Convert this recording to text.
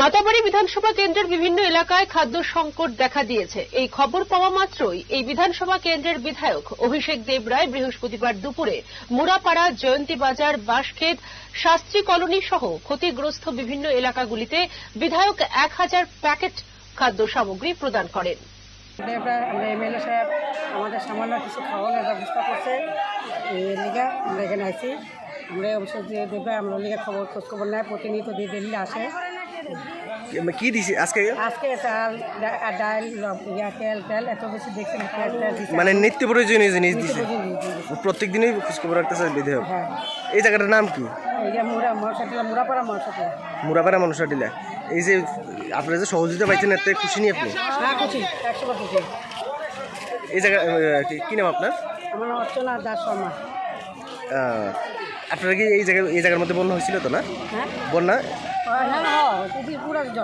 মাতাবাড়ি বিধানসভা কেন্দ্রের বিভিন্ন এলাকায় খাদ্য সংকট দেখা দিয়েছে। এই খবর পাওয়া মাত্রই এই বিধানসভা কেন্দ্রের বিধায়ক অভিষেক দেব রায় বৃহস্পতিবার দুপুরে মুরাপাড়া, জয়ন্তী বাজার বাঁশক্ষেত শাস্ত্রী কলোনি সহ ক্ষতিগ্রস্ত বিভিন্ন এলাকাগুলিতে বিধায়ক এক হাজার প্যাকেট খাদ্য সামগ্রী প্রদান করেন। আমরা এখানে আছি। আমরা অবশ্যই খবর খোঁজ খবর নেয়, প্রতিনিয়ত দিল্লি আসে। কি দিছি? আজকে আজকে চাল ডাল ইয়া তেল তেল এত বেশি দেখছি। মানে নিত্য প্রয়োজনীয় জিনিস দিছে? প্রয়োজনীয় জিনিস। প্রত্যেক দিনই খোঁজখবর রাখতেছে বিধায়ক। হ্যাঁ। এই জায়গাটার নাম কি? মুরাপাড়া মানুষরা টিলা এই যে আপনারা যে সহযোগিতা পাইছেন এতে খুশি নি আপনি এই জায়গা কি- নাম আপনার? আমার নাম অর্চনা দাস শর্মা। আপনারা কি এই জায়গা এই জায়গার মধ্যে বন্যা হয়েছিল তো না? হ্যাঁ? বন্যা? হ্যাঁ হ্যাঁ পুরা